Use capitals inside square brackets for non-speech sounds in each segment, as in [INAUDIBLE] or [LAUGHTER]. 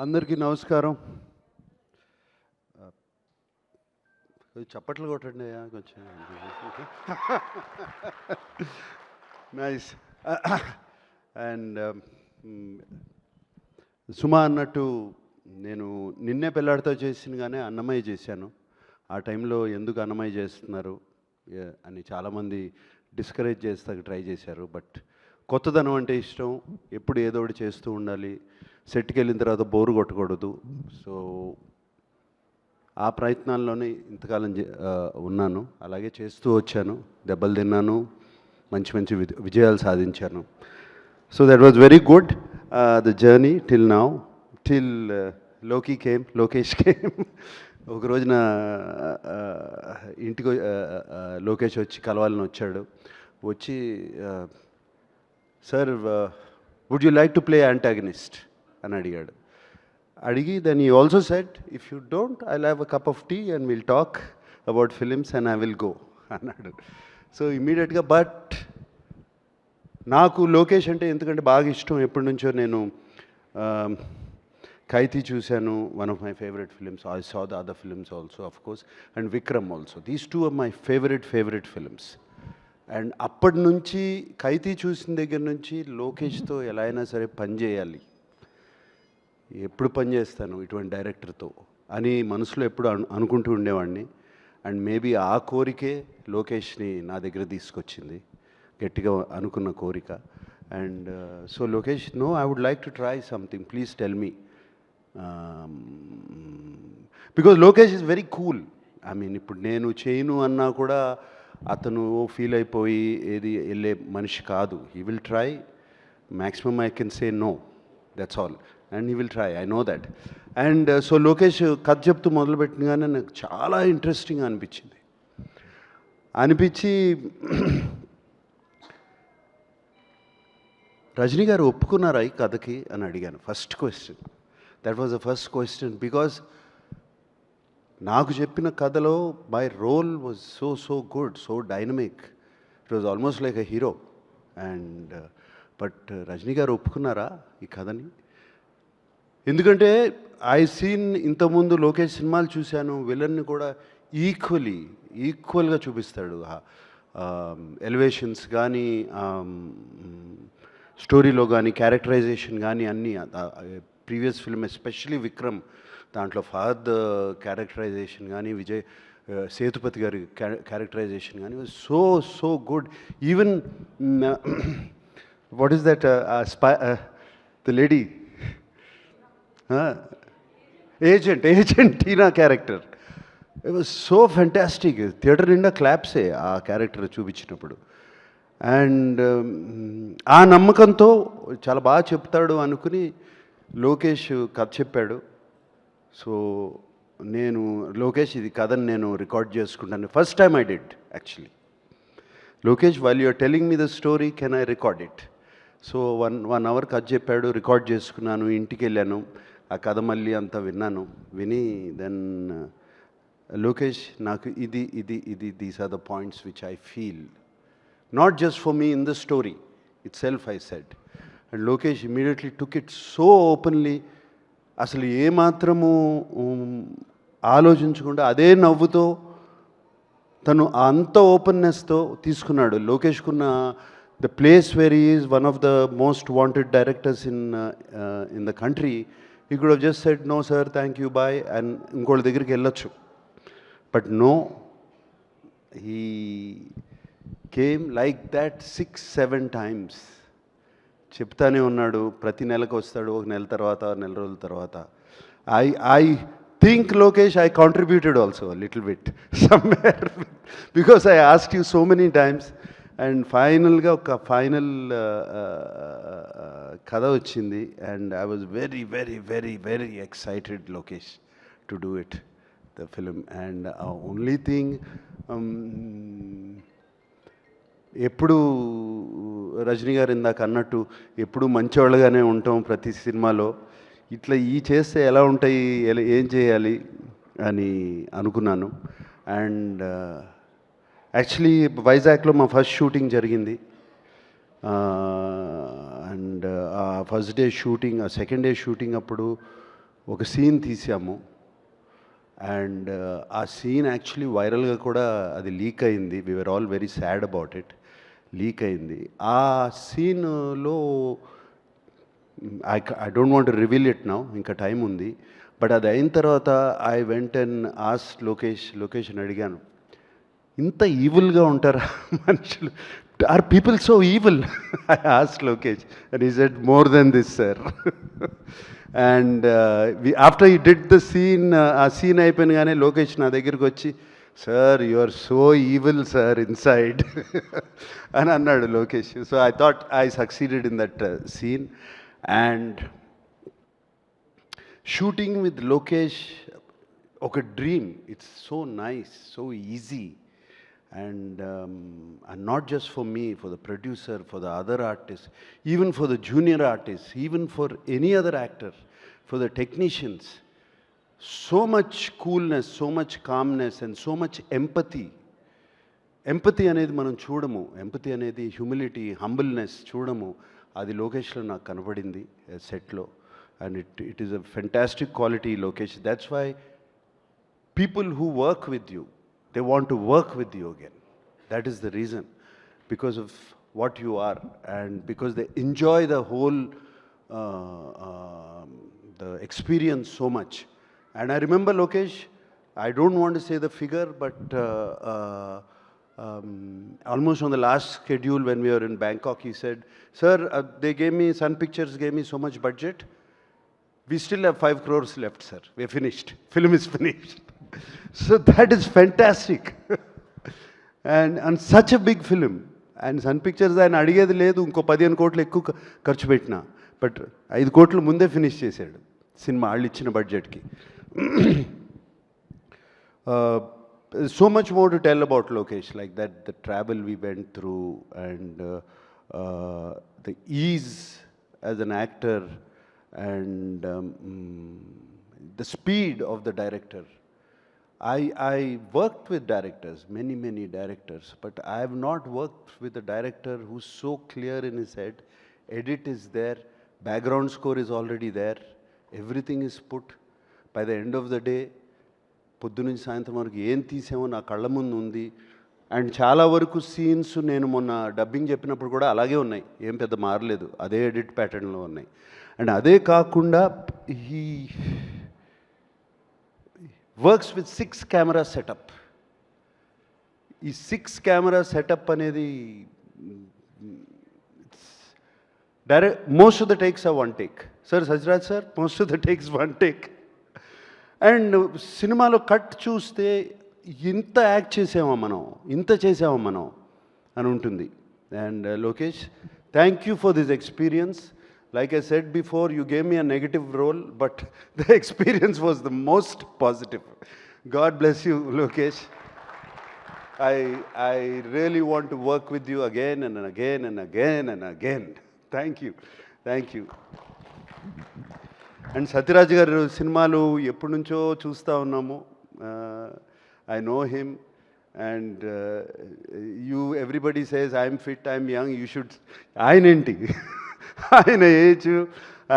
అందరికీ నమస్కారం. చప్పట్లు కొట్టండి అయ్యా కొంచెం. నైస్ అండ్ సుమా అన్నట్టు నేను నిన్నే పెళ్ళాడితో చేసినగానే అన్నమయ్య చేశాను. ఆ టైంలో ఎందుకు అన్నమయ్య చేస్తున్నారు అని చాలామంది డిస్కరేజ్ చేస్తాకి ట్రై చేశారు. బట్ కొత్తదనం అంటే ఇష్టం. ఎప్పుడు ఏదో ఒకటి చేస్తూ ఉండాలి. సెట్కి వెళ్ళిన తర్వాత బోరు కొట్టకూడదు. సో ఆ ప్రయత్నాల్లోనే ఇంతకాలం చే- ఉన్నాను. అలాగే చేస్తూ వచ్చాను. దెబ్బలు తిన్నాను. మంచి మంచి విజయాలు సాధించాను. So that was very good the journey till now టిల్లోకి came Lokesh came ఒక రోజున ఇంటికి లోకేష్ వచ్చి కలవాలని వచ్చాడు. వచ్చి sir would you like to play antagonist అని అడిగాడు. అడిగి then you also set if you don't I have a cup of tea and will talk about films and I will go అన్నాడు. సో ఇమీడియట్గా బట్ నాకు లోకేష్ అంటే ఎందుకంటే బాగా ఇష్టం. ఎప్పటి నుంచో నేను ఖైతీ చూశాను. One of my favourite films I saw the other films also of course and Vikram also these two are my favourite favourite films and అప్పటి నుంచి ఖైతీ చూసిన దగ్గర నుంచి లోకేష్తో ఎలా అయినా సరే పని చేయాలి. ఎప్పుడు పని చేస్తాను ఇటువంటి డైరెక్టర్తో అని మనసులో ఎప్పుడు అను అనుకుంటూ ఉండేవాడిని. అండ్ మేబీ ఆ కోరికే లోకేష్ని నా దగ్గర తీసుకొచ్చింది. గట్టిగా అనుకున్న కోరిక. And uh, so Lokesh no I would like to try something please tell me. Because Lokesh is very cool. I mean ఇప్పుడు నేను చేయను అన్నా కూడా అతను ఫీల్ అయిపోయి ఏది వెళ్ళే మనిషి కాదు. He will try. Maximum I can say no. That's all. And he will try I know that and so Lokesh కథ చెప్తూ మొదలుపెట్టినగానే నాకు చాలా ఇంట్రెస్టింగ్ అనిపించింది. అనిపించి [CLEARS THROAT] రజనీ గారు ఒప్పుకున్నారా ఈ కథకి అని అడిగాను. First question that was the first question because నాకు చెప్పిన కథలో my role was so so good so dynamic it was almost like a hero and but Rajini గారు ఒప్పుకున్నారా ఈ కథని? ఎందుకంటే ఐ సీన్ ఇంతకుముందు లోకేష్ సినిమాలు చూశాను విలన్ని కూడా ఈక్వలీ ఈక్వల్గా చూపిస్తాడు. ఎలివేషన్స్ కానీ స్టోరీలో కానీ క్యారెక్టరైజేషన్ కానీ అన్నీ ప్రీవియస్ ఫిల్మ్ ఎస్పెషలీ విక్రమ్ దాంట్లో ఫహద్ క్యారెక్టరైజేషన్ కానీ విజయ్ సేతుపతి గారి క్యారెక్టరైజేషన్ కానీ so so good even what is that spy the lady agent agent Tina character so fantastic theatre నిండా క్లాప్సే ఆ క్యారెక్టర్ చూపించినప్పుడు. అండ్ um, ఆ నమ్మకంతో చాలా బాగా చెప్తాడు అనుకుని లోకేష్ కథ చెప్పాడు. సో నేను లోకేష్ ఇది కథని నేను రికార్డ్ చేసుకుంటాను. First time I did actually Lokesh while you're telling me the story can I record it so one one hour కథ చెప్పాడు రికార్డ్ చేసుకున్నాను ఇంటికి వెళ్ళాను. ఆ కథ మళ్ళీ అంతా విన్నాను. విని దెన్ uh, లోకేష్ నాకు ఇది ఇది ఇది these are the points which I feel not just for me in the story itself I said and Lokesh immediately took it so openly అసలు ఏమాత్రము um, ఆలోచించకుండా అదే నవ్వుతో తను అంత ఓపెన్నెస్తో తీసుకున్నాడు. లోకేష్కున్న the place where is one of the most wanted directors in in the country he could just said no sir thank you bye and ఇంకోళ్ళ దగ్గరికి వెళ్ళొచ్చు. But no he came like that six seven times చెప్తానే ఉన్నాడు ప్రతి నెలకు వస్తాడు ఒక నెల తర్వాత నెల రోజుల తర్వాత. I I think Lokesh I contributed also little bit somewhere because I ask you so many times and ఫైనల్గా ఒక ఫైనల్ కథ వచ్చింది. And I was very very very very excited Lokesh to do it the film. And only thing ఎప్పుడు రజనీ గారు ఇందాక అన్నట్టు ఎప్పుడు మంచివాళ్ళగానే ఉంటాం ప్రతి సినిమాలో. ఇట్లా ఈ చేస్తే ఎలా ఉంటాయి ఎలా ఏం చేయాలి అని అనుకున్నాను. అండ్ యాక్చువల్లీ వైజాగ్లో మా ఫస్ట్ షూటింగ్ జరిగింది. అండ్ ఆ ఫస్ట్ డే షూటింగ్ ఆ సెకండ్ డే షూటింగ్ అప్పుడు ఒక సీన్ తీసాము. అండ్ ఆ సీన్ యాక్చువల్లీ వైరల్గా కూడా అది లీక్ అయింది. We're all very sad about it leak అయింది. ఆ సీన్లో I I don't want reveal it now ఇంకా టైం ఉంది. బట్ అది అయిన తర్వాత ఐ వెంట అండ్ ఆస్ లోకేష్ లొకేషన్ అడిగాను. ఇంత ఈవిల్గా ఉంటారా మనుషులు? Are people so evil I ask Lokesh and he said more then this sir and after he did the scene ఆ సీన్ అయిపోయినగానే లోకేష్ నా దగ్గరికి వచ్చి sir you are so evil sir inside అని అన్నాడు Lokesh so I thought I succeeded in that scene and shooting with Lokesh ఒక dream it's so nice so easy and and not just for me for the producer for the other artist even for the junior artist even for any other actor for the technicians so much coolness so much calmness and so much empathy empathy అనేది మనం చూడము. Empathy అనేది humility humbleness చూడము. అది లోకేష్లో నాకు కనబడింది సెట్లో. And it it is a fantastic quality Lokesh. That's why people who work with you they want to work with you again. That is the reason, because of what you are, and because they enjoy the whole uh, um, the experience so much. And I remember Lokesh. I don't want to say the figure, but uh, uh, um, almost on the last schedule when we were in Bangkok, he said, "Sir, uh, they gave me Sun Pictures gave me so much budget." we still have 5 crores left, sir. We're finished. [LAUGHS] Film is finished. So that is fantastic. and, and such a big film. And Sun Pictures ఆయన అడిగేది లేదు ఇంకో పదిహేను కోట్లు ఎక్కువ ఖ- ఖర్చు పెట్టినా బట్ ఐదు కోట్లు ముందే ఫినిష్ చేశాడు సినిమా వాళ్ళు ఇచ్చిన బడ్జెట్కి Uh, so much more to tell about Lokesh, like that the travel we went through and uh, uh, the ease as an actor and um, mm, the speed of the director. I, I worked with directors, many, many directors, but I have not worked with a director who's so clear in his head. Edit is there, background score is already there, everything is put. By the end of the day, పొద్దునుంచి సాయంత్రం వరకు ఏం తీసామో నా కళ్ళ ముందు ఉంది and చాలా వరకు సీన్స్ నేను మొన్న డబ్బింగ్ చెప్పినప్పుడు కూడా అలాగే ఉన్నాయి ఏం పెద్ద మారలేదు అదే ఎడిట్ ప్యాటర్న్లో ఉన్నాయి అండ్ అదే కాకుండా he works with six camera setup ఈ సిక్స్ కెమెరా సెటప్ అనేది direct most of the takes uh one take sir Sathyaraj sir most of the takes one take and సినిమాలో కట్ చూస్తే ఇంత యాక్ట్ చేసామా మనం? ఇంత చేసామా మనం? అని ఉంటుంది. And Lokesh thank you for this experience like I said before you gave me a negative role but the experience was the most positive God bless you Lokesh I, I really want to work with you again and again and again and again. Thank you. Thank you. And Sathyaraj garu సినిమాలు ఎప్పటి నుంచో చూస్తూ ఉన్నాము I know him and you everybody says I'm fit I'm young you should ఆయన [LAUGHS] ఆయన age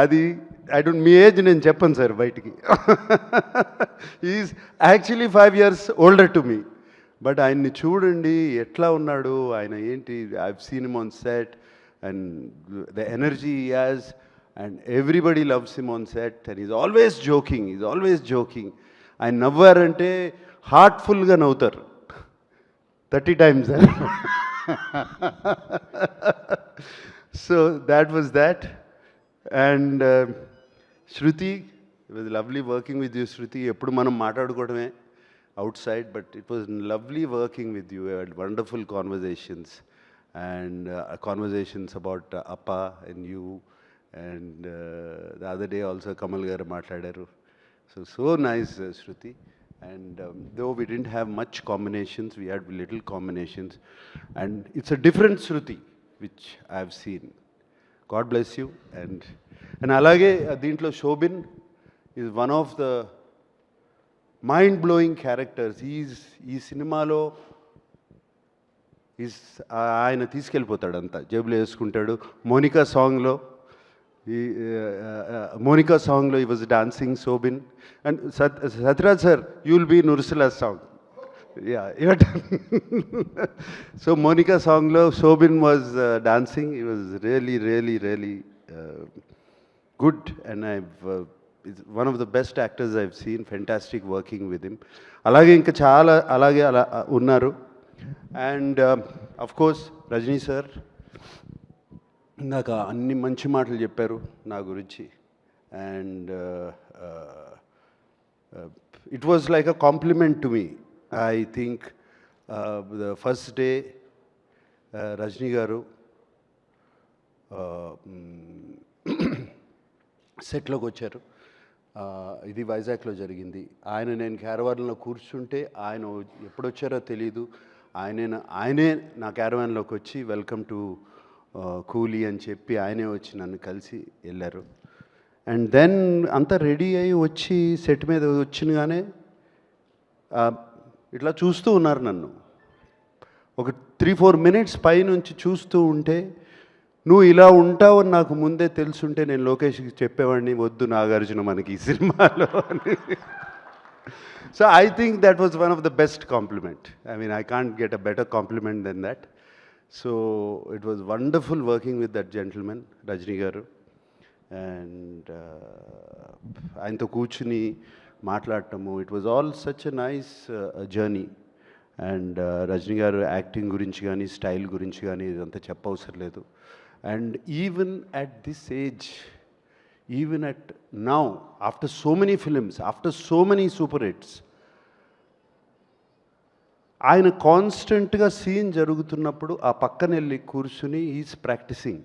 అది I don't me age నేను చెప్పను సార్ బయటికి. He's actually five years older to me but ఆయన్ని చూడండి ఎట్లా ఉన్నాడు ఆయన ఏంటి I seen him on set and the energy has and everybody loves him on set and he's always joking he's always joking ఆయన నవ్వారంటే హార్ట్ఫుల్గా నవ్వుతారు. Thirty times. So that was that and Shruti it was lovely working with you Shruti ఎప్పుడు మనం మాట్లాడుకోవడమే outside but it was lovely working with you and wonderful conversations and conversations about appa and you and the other day also Kamal garu మాట్లాడారు. So so nice Shruti and um, though we didn't have much combinations, we had little combinations. And it's a different Shruti, which I have seen God bless you and and అలాగే దీంట్లో Soubin he's one of the mind blowing characters he's ఈ సినిమాలో is ఆయన తీసుకెళ్ళిపోతాడు అంతా. జేబులో వేసుకుంటాడు. మోనికా సాంగ్లో ఈ మోనికా సాంగ్లో ఈ వాజ్ డాన్సింగ్ సోబిన్ అండ్ సత్ Sathyaraj sir you will be నుర్సిలా song yeah so Monica సాంగ్లో Soubin was dancing he was really really really good and I one of the best actors I've seen fantastic working with him అలాగే ఇంకా చాలా అలాగే అలా ఉన్నారు. And of course Rajini sir ఇందాక అన్ని మంచి మాటలు చెప్పారు నా గురించి. And it was like a compliment to me I think the first day Rajini garu సెట్లోకి వచ్చారు. ఇది వైజాగ్లో జరిగింది. ఆయన నేను క్యారవాన్లో కూర్చుంటే ఆయన ఎప్పుడు వచ్చారో తెలీదు. ఆయనే నా- ఆయనే నా క్యారవాన్లోకి వచ్చి వెల్కమ్ టు కూలీ అని చెప్పి ఆయనే వచ్చి నన్ను కలిసి వెళ్ళారు. అండ్ దెన్ అంతా రెడీ అయ్యి వచ్చి సెట్ మీద వచ్చినగానే ఇట్లా చూస్తూ ఉన్నారు నన్ను. ఒక త్రీ ఫోర్ మినిట్స్ పైనుంచి చూస్తూ ఉంటే నువ్వు ఇలా ఉంటావని నాకు ముందే తెలుసుంటే నేను లోకేష్కి చెప్పేవాడిని వద్దు నాగార్జున మనకి ఈ సినిమాలో [LAUGHS] అని. So I think that was one of the best compliment I mean I can't get a better compliment then that so it was wonderful working with that gentlemen Rajini garu and ఆయనతో కూర్చుని మాట్లాడటము. It was all such a nice journey and Rajini garu acting గురించి కానీ style గురించి కానీ ఇదంతా చెప్పవసరం లేదు. And even at this age even at now after so many films after so many super hits ఆయన కాన్స్టెంట్గా సీన్ జరుగుతున్నప్పుడు ఆ పక్కన వెళ్ళి కూర్చుని ఈజ్ ప్రాక్టీసింగ్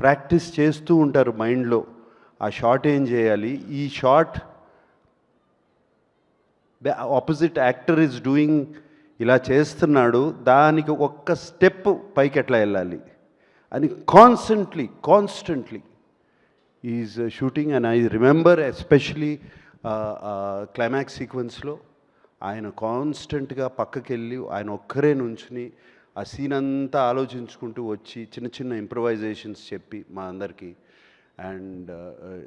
ప్రాక్టీస్ చేస్తూ ఉంటారు మైండ్లో ఆ షాట్ ఏం చేయాలి? ఈ shot opposite actor is doing ఇలా చేస్తున్నాడు దానికి ఒక్క స్టెప్ పైకి ఎట్లా వెళ్ళాలి? అని constantly constantly he's shooting and I remember especially climax సీక్వెన్స్లో ఆయన కాన్స్టెంట్గా పక్కకి వెళ్ళి ఆయన ఒక్కరే నుంచుని ఆ సీన్ అంతా ఆలోచించుకుంటూ వచ్చి చిన్న చిన్న ఇంప్రవైజేషన్స్ చెప్పి మా అందరికీ. And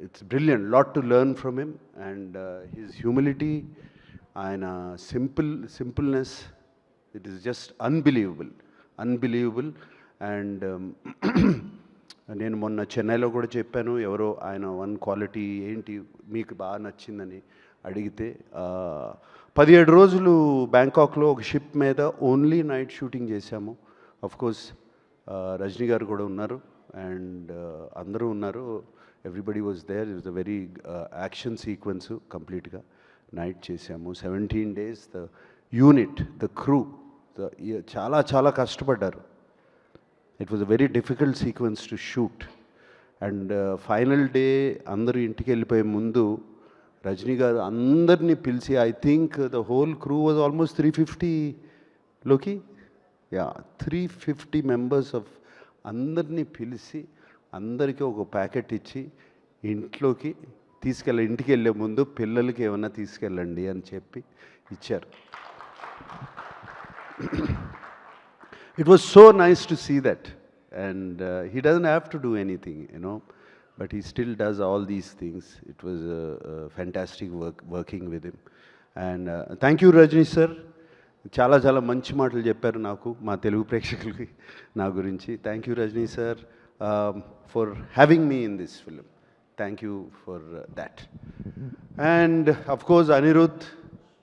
it's brilliant lot to learn from him and his humility ఆయన simple simpleness it is just unbelievable unbelievable and నేను మొన్న చెన్నైలో కూడా చెప్పాను ఎవరో ఆయన వన్ క్వాలిటీ ఏంటి మీకు బాగా నచ్చిందని అడిగితే పదిహేడు రోజులు బ్యాంకాక్లో ఒక షిప్ మీద ఓన్లీ నైట్ షూటింగ్ చేశాము. అఫ్ కోర్స్ రజనీ గారు కూడా ఉన్నారు. అండ్ అందరూ ఉన్నారు. Everybody was there is the very action sequence కంప్లీట్గా నైట్ చేసాము seventeen days the unit the crew the చాలా చాలా కష్టపడ్డారు. It was a very difficult sequence to shoot and final day అందరూ ఇంటికి వెళ్ళిపోయే ముందు రజనీ గారు అందరినీ పిలిచి I think the whole crew was almost three ఫిఫ్టీలోకి yeah three fifty members of అందరినీ పిలిచి అందరికీ ఒక ప్యాకెట్ ఇచ్చి ఇంట్లోకి తీసుకెళ్ళ ఇంటికి వెళ్ళే ముందు పిల్లలకి ఏమన్నా తీసుకెళ్ళండి అని చెప్పి ఇచ్చారు. It was so nice to see that and he doesn't have to do anything you know but he still does all these things it was fantastic work working with him and thank you Rajini sir చాలా చాలా మంచి మాటలు చెప్పారు నాకు మా తెలుగు ప్రేక్షకులకి నా గురించి. Thank you Rajini sir for having me in this film thank you for that and of course Anirudh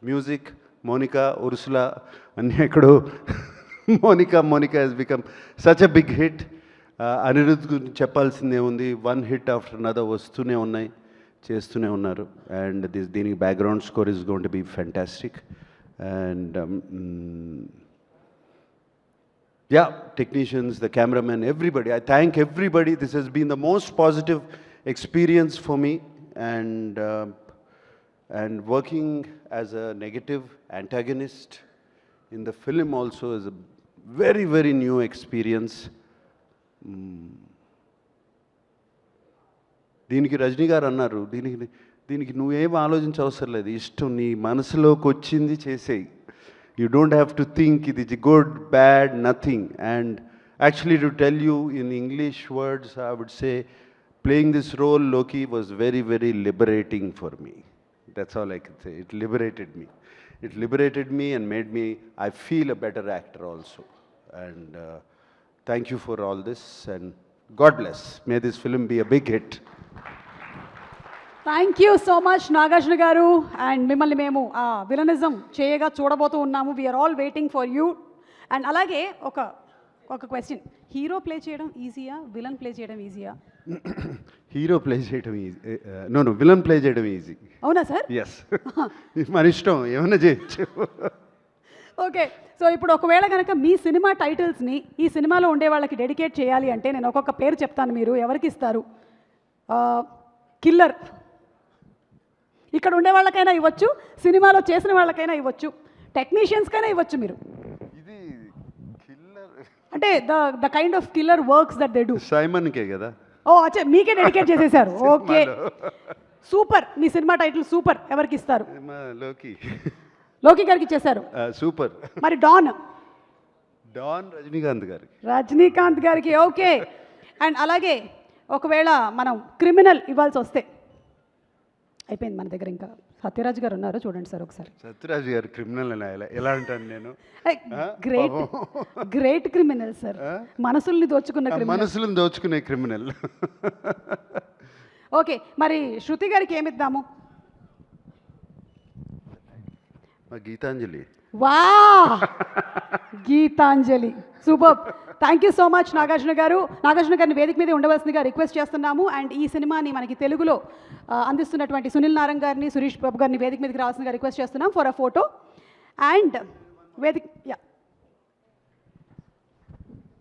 music Monica Ursula అన్నీ ఎక్కడో. Monica Monica has become such a big hit Anirudh గురించి చెప్పాల్సిందే ఉంది. వన్ హిట్ ఆఫ్టర్ నదర్ వస్తూనే ఉన్నాయి చేస్తూనే ఉన్నారు. And this దీనికి background score is going to be fantastic and yeah technicians the cameraman everybody I thank everybody this has been the most positive experience for me and uh, and working as a negative antagonist in the film also is a very very new experience. Hmm. దీనికి రజనీ గారు అన్నారు దీనికి దీనికి నువ్వేం ఆలోచించ అవసరం లేదు. ఇష్టం నీ మనసులోకి వచ్చింది చేసేయి. You don't have to think ఇది good bad nothing and actually to tell you in English words I would say playing this role, Loki, was very, very liberating for me. That's all I can say. It liberated me. It liberated me and made me, I feel a better actor also. And uh, thank you for all this. And God bless. May this film be a big hit. Thank you so much Nagarjuna garu and మిమ్మల్ని మేము ఆ villainism చేయగా చూడబోతూ ఉన్నాము we are all waiting for you and అలాగే ఒక ఒక question hero play చేయడం ఈజీయా విలన్ ప్లే చేయడం ఈజీయా హీరో ప్లే చేయడం easy no no villain play చేయడం ఈజీ అవునా సార్ ఎస్ [LAUGHS] మన ఇష్టం ఏమైనా చేయొచ్చు. ఓకే సో ఇప్పుడు ఒకవేళ కనుక మీ సినిమా టైటిల్స్ని ఈ సినిమాలో ఉండే వాళ్ళకి డెడికేట్ చేయాలి అంటే నేను ఒక్కొక్క పేరు చెప్తాను మీరు ఎవరికి ఇస్తారు? కిల్లర్. ఇక్కడ ఉండే వాళ్ళకైనా ఇవ్వచ్చు సినిమాలో చేసిన వాళ్ళకైనా ఇవ్వచ్చు టెక్నీషియన్స్కైనా ఇవ్వచ్చు మీరు. అంటే the the kind of killer works that they do సైమన్కే కదా. ఓ అచ్చా మీకే డెడికేట్ చేసేసారు. [LAUGHS] ఓకే. సూపర్. మీ సినిమా టైటిల్ సూపర్. ఎవరికి ఇస్తారు? లోకి. లోకి గారికి ఇచ్చేశారు. సూపర్. మరి డాన్? డాన్ రజనీకాంత్ గారికి. రజనీకాంత్ గారికి ఓకే. అండ్ అలాగే ఒకవేళ మనం క్రిమినల్ ఇవ్వాల్సి వస్తే అయిపోయింది మన దగ్గర ఇంకా. సత్యరాజ్ గారు ఉన్నారు చూడండి సార్ ఒకసారి. సత్యరాజు గారు క్రిమినల్ అని ఎలా అంటాను నేను? గ్రేట్ గ్రేట్ క్రిమినల్ సార్ మనసుల్ని దోచుకున్న మనసులను దోచుకునే క్రిమినల్ ఓకే మరి శృతి గారికి ఏమిద్దాము? గీతాంజలి. వా Geethanjali. Super. Thank you so much Nagarjuna garu. Nagarjuna గారిని వేదిక మీద ఉండవలసిందిగా రిక్వెస్ట్ చేస్తున్నాము. అండ్ ఈ సినిమాని మనకి తెలుగులో అందిస్తున్నటువంటి సునీల్ నారాయణ గారిని సురేష్ ప్రభు గారిని వేదిక మీదకి రావాల్సిందిగా రిక్వెస్ట్ చేస్తున్నాం ఫర్ అ ఫోటో. అండ్ వేదిక yeah.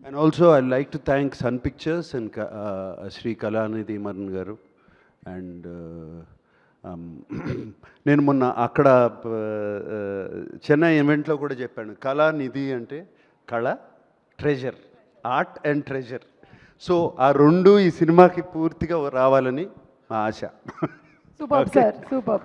And also I like to thank Sun Pictures and Shri Kalanithi Maran garu and నేను మొన్న అక్కడ చెన్నై ఈవెంట్లో కూడా చెప్పాను. కళానిధి అంటే కళ treasure art and treasure so ఆ రెండు ఈ సినిమాకి పూర్తిగా రావాలని మా ఆశ. Super sir super